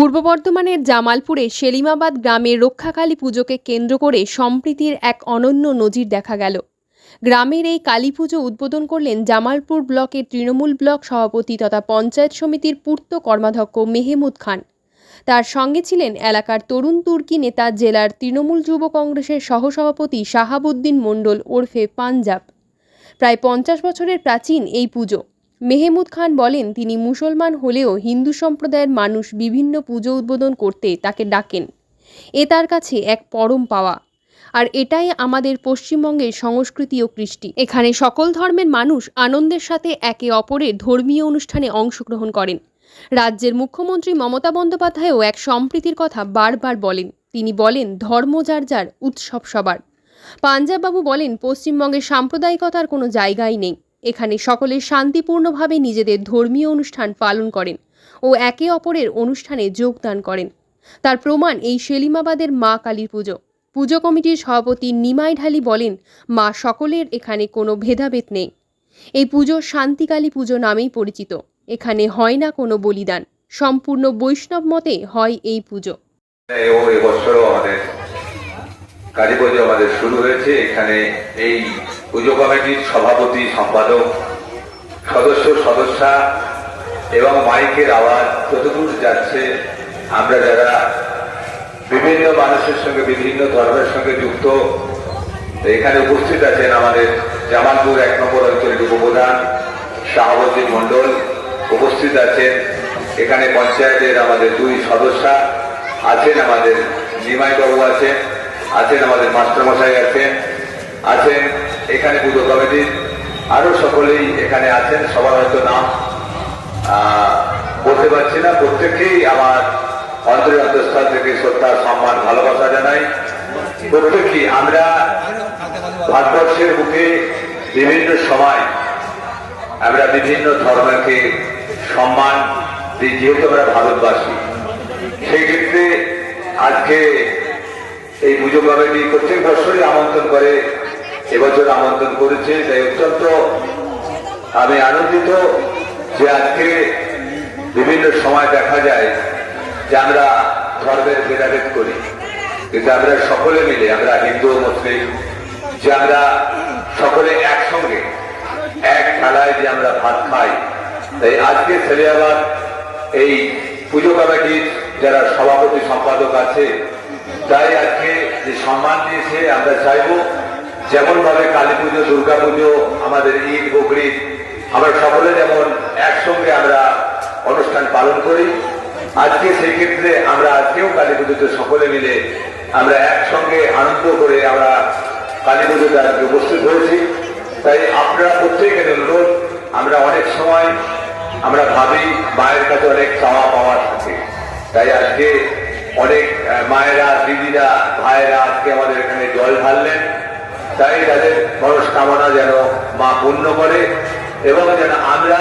পূর্ব বর্ধমানের জামালপুরে সেলিমাবাদ গ্রামের রক্ষাকালী পুজোকে কেন্দ্র করে সম্প্রীতির এক অনন্য নজির দেখা গেল। গ্রামের এই কালী পুজো উদ্বোধন করলেন জামালপুর ব্লকের তৃণমূল ব্লক সভাপতি তথা পঞ্চায়েত সমিতির পূর্ত কর্মাধ্যক্ষ মেহমুদ খান। তার সঙ্গে ছিলেন এলাকার তরুণ তুর্কি নেতা জেলার তৃণমূল যুব কংগ্রেসের সহসভাপতি শাহাবুদ্দিন মণ্ডল ওরফে পাঞ্জাব। প্রায় পঞ্চাশ বছরের প্রাচীন এই পুজো। মেহমুদ খান বলেন, তিনি মুসলমান হলেও হিন্দু সম্প্রদায়ের মানুষ বিভিন্ন পুজো উদ্বোধন করতে তাকে ডাকেন। এ তার কাছে এক পরম পাওয়া। আর এটাই আমাদের পশ্চিমবঙ্গের সংস্কৃতি ও কৃষ্টি। এখানে সকল ধর্মের মানুষ আনন্দের সাথে একে অপরের ধর্মীয় অনুষ্ঠানে অংশগ্রহণ করেন। রাজ্যের মুখ্যমন্ত্রী মমতা বন্দ্যোপাধ্যায়ও এক সম্প্রীতির কথা বারবার বলেন। তিনি বলেন, ধর্ম যার যার, উৎসব সবার। পাঞ্জাববাবু বলেন পশ্চিমবঙ্গে সাম্প্রদায়িকতার কোনো জায়গাই নেই। এখানে সকলে শান্তিপূর্ণভাবে নিজেদের ধর্মীয় অনুষ্ঠান পালন করেন ও একে অপরের অনুষ্ঠানে যোগদান করেন। তার প্রমাণ এই সেলিমাবাদের মা কালীর পুজো। পুজো কমিটির সভাপতি নিমাই ঢালি বলেন, মা সকলের এখানে কোনো ভেদাভেদ নেই। এই পুজো শান্তিকালী পুজো নামেই পরিচিত। এখানে হয় না কোনো বলিদান। সম্পূর্ণ বৈষ্ণব মতে হয় এই পুজো। এবং এবছরও আমাদের কালী পুজো আমাদের শুরু হয়েছে। এখানে এই পুজো কমিটির সভাপতি, সম্পাদক, সদস্য, সদস্যা এবং মাইকের আওয়াজ যতদূর যাচ্ছে, আমরা যারা বিভিন্ন মানুষের সঙ্গে, বিভিন্ন ধর্মের সঙ্গে যুক্ত, এখানে উপস্থিত আছেন আমাদের জামালপুর এক নম্বর অঞ্চলের উপপ্রধান শাহাবুদ্দিন মণ্ডল। উপস্থিত আছেন এখানে পঞ্চায়েতের আমাদের দুই সদস্যা আছেন, আমাদের নিমাই বাবু আছেন। আছেন আমাদের মাস্টার মাস্টারমশাই আছেন আছেন এখানে পুজো কমিটির আরও সকলেই এখানে আছেন, সবার হয়তো নাম বলতে পারছি না। প্রত্যেকেই আমার অন্তরের অন্তঃস্থল থেকে শ্রদ্ধা, সম্মান, ভালোবাসা জানাই। প্রত্যেকেই আমরা ভারতবর্ষের বুকে বিভিন্ন সময় আমরা বিভিন্ন ধর্মকে সম্মান দিই, যেহেতু আমরা ভারতবাসী। সেই ক্ষেত্রে আজকে এই পুজো কমিটি প্রত্যেক বছরই আমন্ত্রণ করে, এবছর আমন্ত্রণ করেছে, তাই অত্যন্ত আমি আনন্দিত যে আজকে বিভিন্ন সময় দেখা যায় যে আমরা ধর্মের ভেদাভেদ করি, কিন্তু আমরা সকলে মিলে, আমরা হিন্দু মুসলিম, যে আমরা সকলে একসঙ্গে, এক খেলায় যে আমরা ভাত খাই। তাই আজকে ছেলেআবার এই পুজো কমিটির যারা সভাপতি, সম্পাদক আছে তাই আজকে যে সম্মান দিয়েছে, আমরা চাইব যেমন ভাবে কালী পুজো, দুর্গা পুজো, আমাদের ঈদ, বকরিদ, আমরা সকলে যেমন একসঙ্গে আমরা অনুষ্ঠান পালন করি, আজকে সেই ক্ষেত্রে আমরা আজকেও কালী পুজোতে সকলে মিলে আমরা একসঙ্গে আনন্দ করে আমরা কালী পুজোতে আজকে উপস্থিত হয়েছি। তাই আপনারা প্রত্যেকের অনুরোধ, আমরা অনেক সময় আমরা ভাবি মায়ের কাছে অনেক চাওয়া পাওয়া থাকে। তাই আজকে অনেক মায়েরা, দিদিরা, ভাইয়েরা আজকে আমাদের এখানে জল ঢাললেন। তাই তাদের মনস্কামনা যেন মা পূর্ণ করে এবং যেন আমরা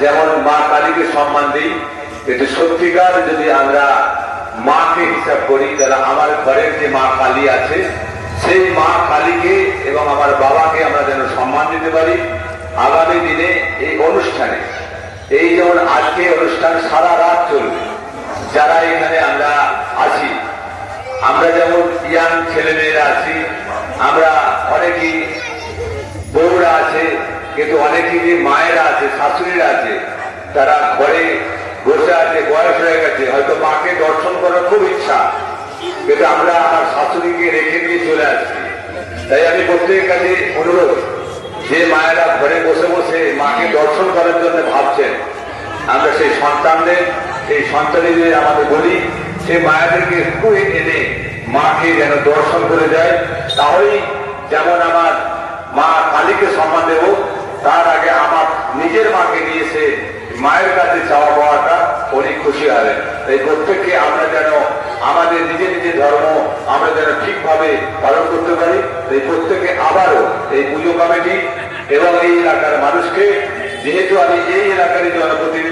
যেমন মা কালীকে সম্মান দিই কিন্তু সত্যিকার যদি আমরা মাকে হিসাব করি, তাহলে আমার ঘরের যে মা কালী আছে, সেই মা কালীকে এবং আমার বাবাকে আমরা যেন সম্মান দিতে পারি। আগামী দিনে এই অনুষ্ঠানে, এই যেমন আজকে অনুষ্ঠান সারা রাত চলবে যারা এখানে আমরা আছি আমরা যেমন ইয়াং ছেলেমেয়েরা আছি, আমরা অনেকেই বউরা আছে, কিন্তু অনেকেই যে মায়েরা আছে, শাশুড়িরা আছে, তারা ঘরে বসে আছে, বয়স হয়ে গেছে, হয়তো মাকে দর্শন করার খুব ইচ্ছা, কিন্তু আমরা আমার শাশুড়িকে রেখে দিয়ে চলে আসছি। তাই আমি প্রত্যেকের কাছে অনুরোধ, যে মায়েরা ঘরে বসে বসে মাকে দর্শন করার জন্য ভাবছেন, আমরা সেই সন্তানদের, সেই সন্তানীদের আমাদের বলি সেই মায়েদেরকে একটু এনে মাকে যেন দর্শন করে যায় তাহলেই যেমন আমার মা কালীকে সম্মান দেব, তার আগে আমার নিজের মাকে নিয়ে এসে মায়ের কাছে চাওয়া পাওয়াটা অনেক খুশি হবে তাই প্রত্যেককে আমরা যেন আমাদের নিজের নিজের ধর্ম আমরা যেন ঠিকভাবে পালন করতে পারি। তাই প্রত্যেকে আবারও এই পুজো কমিটি এবং এই এলাকার মানুষকে, যেহেতু আমি এই এলাকারই জনপ্রতিনিধি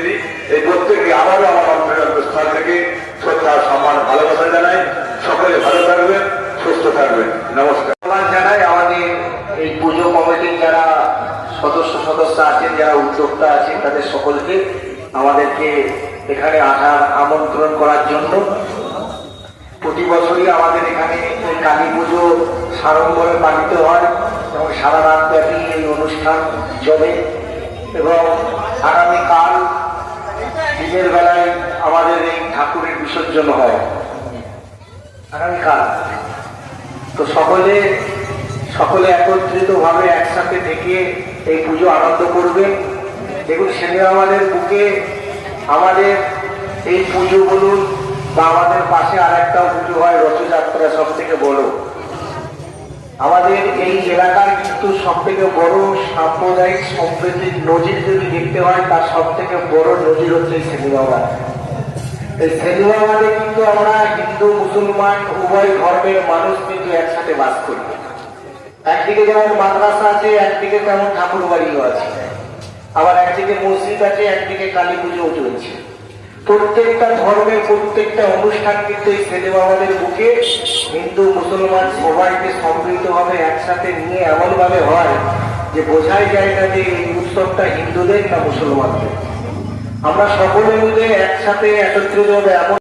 সদস্য সদস্য আছেন, যারা উদ্যোক্তা আছেন, তাদের সকলকে আমাদেরকে এখানে আসার আমন্ত্রণ করার জন্য। প্রতি বছরই আমাদের এখানে কালী পুজো সাড়ম্বরে পালিত হয় এবং সারা রাত ব্যাপী এই অনুষ্ঠান চলে এবং আগামীকাল দিনের বেলায় আমাদের এই ঠাকুরের বিসর্জন হয়। আগামীকাল। তো সকলে সকলে একত্রিতভাবে একসাথে থেকে এই পুজো আনন্দ করবে। দেখুন, সেদিন আমাদের বুকে আমাদের এই পুজো বলুন বা আমাদের পাশে আর একটা পুজো হয়, রথযাত্রা সব থেকে বড়। আমাদের এই এলাকার কিন্তু সব থেকে বড় সাম্প্রদায়িক সম্প্রীতির নজির যদি দেখতে হয়, তার সব থেকে বড় নজির হচ্ছে এই সেলিমাবাদ এই সেলিমাবাদে কিন্তু আমরা হিন্দু, মুসলমান, উভয় ধর্মের মানুষ কিন্তু একসাথে বাস করি। একদিকে যেমন মাদ্রাসা আছে, একদিকে তেমন ঠাকুর বাড়িও আছে। আবার একদিকে মসজিদ আছে, একদিকে কালী পুজোও চলছে। প্রত্যেকটা ধর্মের প্রত্যেকটা অনুষ্ঠান কিন্তু এই সেলিমাবাদের বুকে হিন্দু, মুসলমান সবাইকে সম্মিলিতভাবে একসাথে নিয়ে এমন ভাবে হয় যে বোঝাই যায় না যে এই উৎসবটা হিন্দুদের না মুসলমানদের। আমরা সকলে মিলে একসাথে একত্রিত হবে এমন